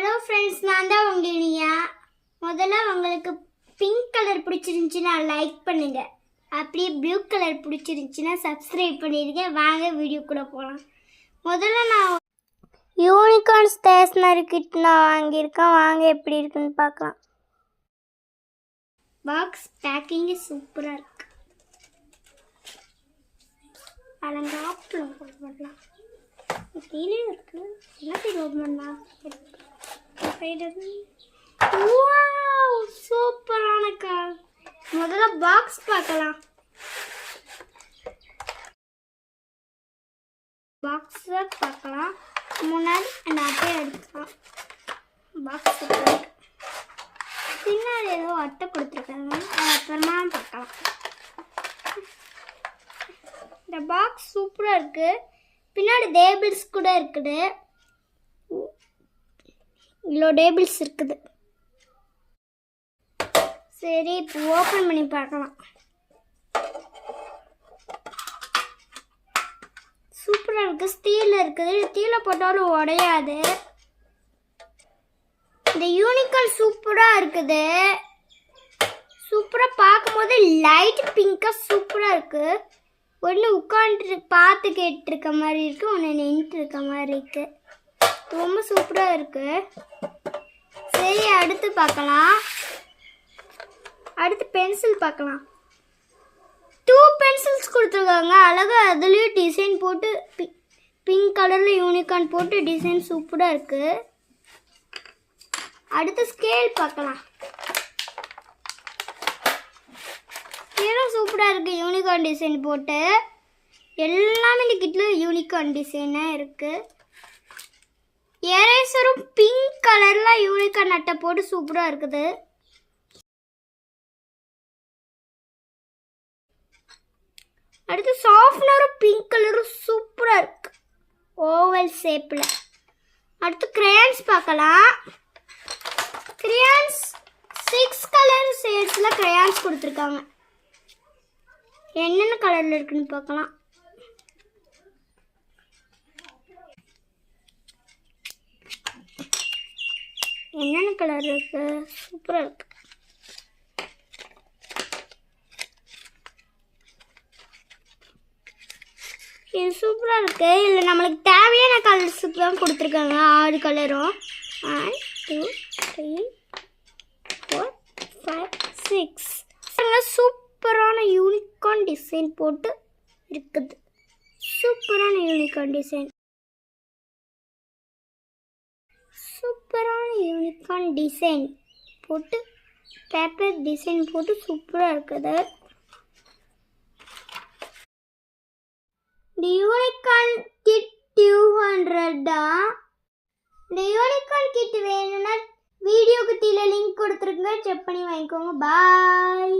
Hello friends நான் தான் உங்கள் இனியா. முதல்ல உங்களுக்கு பிங்க் கலர் பிடிச்சிருந்துச்சின்னா லைக் பண்ணுங்க. அப்படியே ப்ளூ கலர் பிடிச்சிருந்துச்சின்னா சப்ஸ்கிரைப் பண்ணிடுங்க. வாங்க வீடியோக்குள்ளே போகலாம் முதல்ல நான் யூனிகார்ன் ஸ்டேஷ்னரி கிட் நான் வாங்கியிருக்கேன். வாங்க எப்படி இருக்குன்னு பார்க்கலாம். பாக்ஸ் பேக்கிங் சூப்பராக இருக்கு. அலங்காப்பில் போடலாம். கீழே இருக்கு? எல்லாத்தையும் ஓப்பன் வாவ் சூப்பரான கார் முதல்ல பாக்ஸ் பார்க்கலாம். பாக்ஸை பார்க்கலாம். முன்னாடி அந்த அட்டையை எடுக்கலாம் பாக்ஸ் பின்னாடி ஏதோ அட்டை கொடுத்துருக்காங்க. அப்புறமா பார்க்கலாம். இந்த பாக்ஸ் சூப்பராக இருக்குது பின்னாடி டேபிள்ஸ் கூட இருக்குது. இவ்வளோ டேபிள்ஸ் இருக்குது. சரி இப்போ ஓப்பன் பண்ணி பார்க்கலாம். சூப்பராக இருக்குது ஸ்டீலில் இருக்குது. ஸ்டீலில் போட்டாலும் உடையாது. இந்த யூனிகார்ன் சூப்பராக இருக்குது. சூப்பராக பார்க்கும்போது லைட் பிங்காக சூப்பராக இருக்குது ஒன்று உட்காந்துட்டு பார்த்து கேட்டுருக்க மாதிரி இருக்கு ஒன்று நின்றுட்டு இருக்க மாதிரி இருக்கு. ரொம்ப சூப்பராக இருக்கு. சரி அடுத்து பார்க்கலாம். அடுத்து பென்சில் பார்க்கலாம். டூ பென்சில்ஸ் கொடுத்துருக்காங்க. அழகாக அதுலேயும் டிசைன் போட்டு பிங்க் கலரில் யூனிகார்ன் போட்டு டிசைன் சூப்பராக இருக்குது அடுத்து ஸ்கேல் பார்க்கலாம். ஸ்கேலும் சூப்பராக இருக்குது யூனிகார்ன் டிசைன் போட்டு. எல்லாமே இந்த கிட்டில் யூனிகார்ன் டிசைனாக இருக்குது எரேசரும் பிங்க் கலரில் யூனிகார்ன் நட்டை போட்டு சூப்பராக இருக்குது. அடுத்து சாஃப்ட்னரும் பிங்க் கலரும் சூப்பராக இருக்கு. ஓவல் ஷேப்பில் அடுத்து கிரேன்ஸ் பார்க்கலாம். கிரேன்ஸ் சிக்ஸ் கலர் ஷேட்ஸில் கிரேயான்ஸ் கொடுத்துருக்காங்க. என்னென்ன கலரில் இருக்குன்னு பார்க்கலாம். என்னென்ன கலர் இருக்கு? சூப்பராக இருக்கு. இது சூப்பராக இருக்கு. இதில் நம்மளுக்கு தேவையான கலர்ஸுக்கு தான் கொடுத்துருக்காங்க. ஆறு கலரும் one two three four five six சூப்பரான யூனிகார்ன் டிசைன் போட்டு இருக்குது. சூப்பரான யூனிகார்ன் டிசைன் சூப்பரான யூனிகார்ன் டிசைன் போட்டு பேப்பர் டிசைன் போட்டு சூப்பராக இருக்குது. இந்த யூனிகார்ன் கிட் டூ ஹண்ட்ரடா இந்த கிட் வேணும்னா வீடியோக்கு கீழே லிங்க் கொடுத்துருங்க. செக் பண்ணி வாங்கிக்கோங்க. பாய்